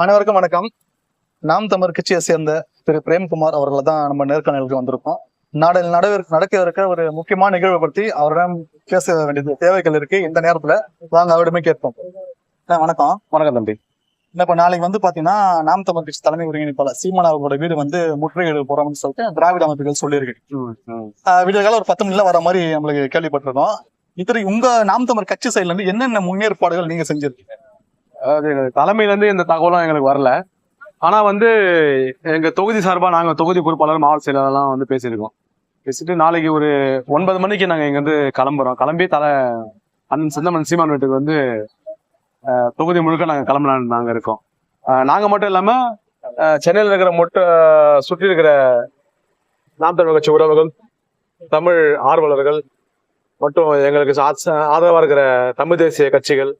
அனைவருக்கும் வணக்கம். நாம் தமிழ் கட்சியை சேர்ந்த திரு பிரேம்குமார் அவர்களை தான் நம்ம நேர்காணலுக்கு வந்திருக்கோம். நாடில் நடவ நடக்க இருக்க ஒரு முக்கியமான நிகழ்வை பற்றி அவரிடம் பேச வேண்டியது தேவைகள் இருக்கு. இந்த நேரத்துல வாங்க அவரிடமே கேட்போம். வணக்கம். வணக்கம் தம்பி. இன்னும் இப்ப நாளைக்கு வந்து பாத்தீங்கன்னா நாம் தமிழ் கட்சி தலைமை ஒருங்கிணைப்பாளர் சீமான் அவர்களோட வீடு வந்து முற்றுகையிட போறோம்னு சொல்லிட்டு திராவிட அமைப்புகள் சொல்லியிருக்கு. விடிய காலம் ஒரு பத்து மணில வர மாதிரி நம்மளுக்கு கேள்விப்பட்டிருக்கோம். இத்தனை உங்க நாம் தமிழ் கட்சி சைடுல இருந்து என்னென்ன முன்னேற்பாடுகள் நீங்க செஞ்சிருக்கீங்க? அதாவது எங்களுக்கு தலைமையிலேருந்து இந்த தகவலும் எங்களுக்கு வரல. ஆனால் வந்து எங்கள் தொகுதி சார்பாக நாங்கள் தொகுதி பொறுப்பாளர் மாவட்ட செயலாளர்லாம் வந்து பேசியிருக்கோம். பேசிட்டு நாளைக்கு ஒரு ஒன்பது மணிக்கு நாங்கள் இங்கேருந்து கிளம்புறோம். கிளம்பி தலை அண்ணன் சிந்தமன் சீமான் வீட்டுக்கு வந்து தொகுதி முழுக்க நாங்கள் கிளம்பலான்னு நாங்கள் இருக்கோம். நாங்கள் மட்டும் இல்லாமல் சென்னையில் இருக்கிற மொட்ட சுற்றி இருக்கிற நாம் தமிழ் கட்சி உறவுகள் தமிழ் ஆர்வலர்கள் மற்றும் எங்களுக்கு ஆதரவாக இருக்கிற தமிழ் தேசிய கட்சிகள்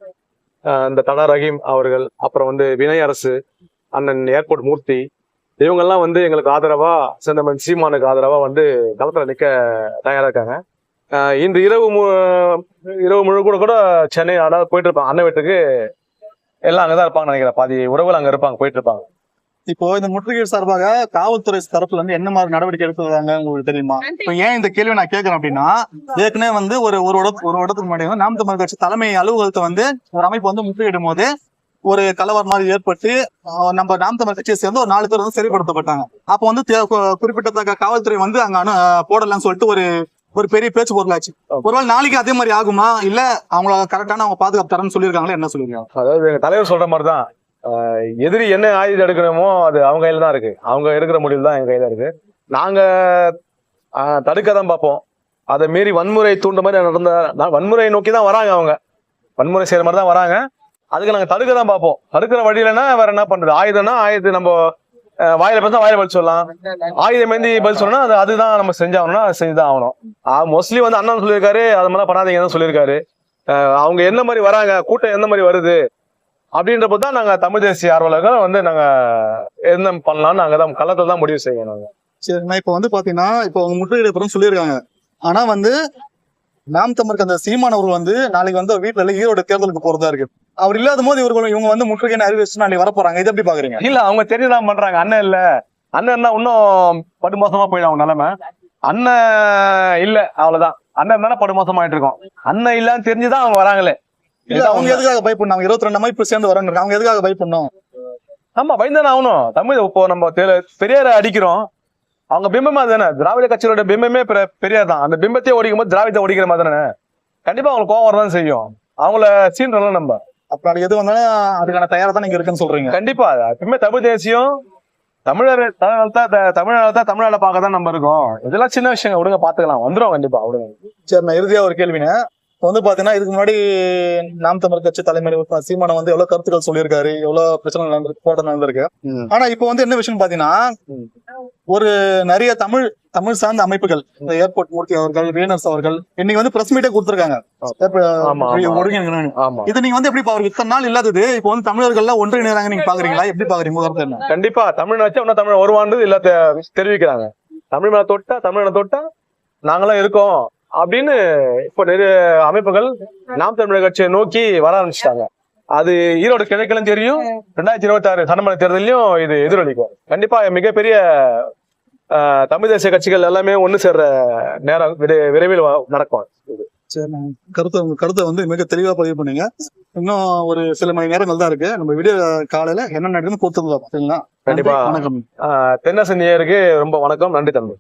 இந்த தடா ரஹீம் அவர்கள் அப்புறம் வந்து வினய் அரசு அண்ணன் ஏர்போர்ட் மூர்த்தி இவங்கெல்லாம் வந்து எங்களுக்கு ஆதரவா செந்தமன் சீமானுக்கு ஆதரவா வந்து களத்துல நிக்க தயாரா இருக்காங்க. இந்த இன்று இரவு மு- இரவு முழு கூட கூட சென்னை அதாவது போயிட்டு இருப்பாங்க. அண்ணன் வீட்டுக்கு எல்லாம் அங்கதான் இருப்பாங்க நினைக்கிறேன். பாதி உறவுகள் அங்க இருப்பாங்க போயிட்டு இருப்பாங்க. இப்போ இந்த முற்றுகை சார்பாக காவல்துறை தரப்புல இருந்து என்ன மாதிரி நடவடிக்கை எடுத்துருக்காங்க உங்களுக்கு தெரியுமா? இப்போ ஏன் இந்த கேள்வி நான் கேட்கறேன் அப்படின்னா ஏற்கனவே வந்து ஒரு ஒரு ஒரு இடத்துக்கு முன்னாடி நாம் தமிழ் கட்சி தலைமை அலுவலகத்தை வந்து ஒரு அமைப்பு வந்து முற்றுகையிடும் போது ஒரு கலவரம் மாதிரி ஏற்பட்டு நம்ம நாம் தமிழ் கட்சியை சேர்ந்து ஒரு நாலு பேர் வந்து சிறைப்படுத்தப்பட்டாங்க அப்போ வந்து தே- கு- குறிப்பிட்டத்தக்க காவல்துறை வந்து அங்க போடலாம்னு சொல்லிட்டு ஒரு ஒரு பெரிய பேச்சு பொருளாச்சு. ஒருவேளை நாளைக்கு அதே மாதிரி ஆகுமா? இல்ல அவங்கள கரெக்டான அவங்க பாதுகாப்பு தரேன்னு சொல்லியிருக்காங்களா? என்ன சொல்லியிருக்காங்க? அதாவது எங்க தலைவர் சொல்ற மாதிரி தான் எதிரி என்ன ஆயுதம் எடுக்கணுமோ அது அவங்க கையில தான் இருக்கு. அவங்க எடுக்கிற முடிவு தான் எங்க கையில இருக்கு. நாங்க ஆஹ், தடுக்க தான் பார்ப்போம். அதை மீறி வன்முறை தூண்ட மாதிரி நடந்த வன்முறை நோக்கி தான் வராங்க அவங்க. வன்முறை செய்யற மாதிரி தான் வராங்க. அதுக்கு நாங்க தடுக்க தான் பார்ப்போம். தடுக்கிற வழியிலனா வேற என்ன பண்றது? ஆயுதம்னா ஆயுதம் நம்ம வாயில பேசா வாயில பதில் சொல்லலாம். ஆயுதம் ஏந்தி பதில் சொல்லணும் அது அதுதான் நம்ம செஞ்சாகணும்னா அது செஞ்சுதான் ஆகணும். மோஸ்ட்லி வந்து அண்ணன் சொல்லியிருக்காரு அது மாதிரிலாம் பண்ணாதீங்கன்னு சொல்லியிருக்காரு. அவங்க என்ன மாதிரி வராங்க? கூட்டம் எந்த மாதிரி வருது? அப்படின்றப்ப தான் நாங்க தமிழ் தேசிய ஆர்வலர்கள் வந்து நாங்க என்ன பண்ணலாம்னு நாங்க தான் களத்தை தான் முடிவு செய்யணும் நாங்க. சரிண்ணா இப்போ வந்து பாத்தீங்கன்னா இப்போ அவங்க முற்றுகையிட போறோம்னு சொல்லியிருக்காங்க. ஆனா வந்து நாம் தமிழுக்கு அந்த சீமான் அவர்கள் வந்து நாளைக்கு வந்து வீட்டுல ஈரோடு தேர்தலுக்கு போறதா இருக்கு. அவர் இல்லாத போது இவர்கள் இவங்க வந்து முற்றுகைன்னு அறிவிச்சு நாளைக்கு வர போறாங்க இது எப்படி பாக்குறீங்க? இல்ல அவங்க தெரிஞ்சுதான் பண்றாங்க. அண்ணன் இல்ல. அண்ணன் இன்னும் படுமோசமா போயிடும் அவங்க நிலைமை. அண்ணன் இல்ல அவ்வளவுதான். அண்ணன் தானே படுமோசமாயிட்டு இருக்கோம். அண்ணன் இல்லன்னு தெரிஞ்சுதான் அவங்க வராங்களே. இல்ல அவங்க எதுக்காக பயப்படணும்? அவங்க இருபத்தி ரெண்டு அமைப்பு சேர்ந்து வராங்க அவங்க எதுக்காக பயப்படணும்? ஆமா பயந்தானே ஆகணும் தமிழ் இப்போ நம்ம பெரியாரை அடிக்கிறோம். அவங்க பிம்பமே தானே? திராவிட கட்சியோட பிம்பமே பெரியார் தான். அந்த பிம்பத்தையே ஒடிக்கும் போது திராவிடத்தை ஒடிக்கிற மாதிரி தானே? கண்டிப்பா அவங்களுக்கு கோவம் வரதான் செய்யும். அவங்கள சீன்றலாம் நம்ம. அப்ப நாளைக்கு எது வந்தாலும் அதுக்கான தயாரா தான் நீங்க இருக்குன்னு சொல்றீங்க. கண்டிப்பா. எப்பவுமே தமிழ் தேசியம் தமிழர் தமிழ்நாள் தமிழ்நாள் தான் தமிழ்நாட பார்க்க தான் நம்ம இருக்கோம். இதெல்லாம் சின்ன விஷயங்க. விடுங்க பாத்துக்கலாம் வந்துரும் கண்டிப்பா விடுங்க. சரி நான் இறுதியா ஒரு கேள்விங்க இப்போ வந்து பாத்தீங்கன்னா இதுக்கு முன்னாடி நாம் தமிழ் கட்சி தலைமை சீமானம் வந்து எவ்வளவு கருத்துக்கள் சொல்லியிருக்காரு எவ்வளவு பிரச்சனை நடந்திருக்கு போராட்டம் நடந்திருக்கு. ஆனா இப்போ வந்து என்ன விஷயம் பாத்தீங்கன்னா. ஒரு நிறைய தமிழ் தமிழ் சார்ந்த அமைப்புகள் இந்த ஏர்போர்ட் மூர்த்தி அவர்கள் வீனர்ஸ் அவர்கள் இன்னைக்கு வந்து பிரஸ் மீட்டே கொடுத்திருக்காங்க. இது நீங்க வந்து எப்படி அவருக்கு இத்தனை நாள் இல்லாதது இப்போ வந்து தமிழர்கள்லாம் ஒன்றிணைறாங்க நீங்க பாக்குறீங்களா? எப்படி பாக்குறீங்க? கண்டிப்பா தமிழ் வச்சு இன்னும் தமிழ் வருவான்றது இல்ல தெ- தெரிவிக்கிறாங்க. தமிழ் மேல தொட்டா தமிழனை தொட்டா நாங்களும் இருக்கோம். அப்படின்னு இப்போ நிறைய அமைப்புகள் நாம் தமிழர் கட்சியை நோக்கி வர ஆரம்பிச்சிட்டாங்க. அது ஈரோடு கிழக்கிலும் தெரியும் ரெண்டாயிரத்தி இருபத்தி ஆறு சட்டமன்ற தேர்தலையும் இது எதிரொலிக்கும். கண்டிப்பா மிகப்பெரிய தமிழ் தேசிய கட்சிகள் எல்லாமே ஒண்ணு சேர்ற நேரம் விரை- விரைவில் நடக்கும். கருத்தை கருத்தை வந்து மிக தெளிவா பதிவு பண்ணீங்க. இன்னும் ஒரு சில மணி நேரங்கள் தான் இருக்கு. நம்ம விடிய காலையில என்ன நடக்குதுன்னு பொறுத்து சரிங்களா? கண்டிப்பா. வணக்கம். தென்னரசு நேயருக்கு ரொம்ப வணக்கம். நன்றி தம்பி.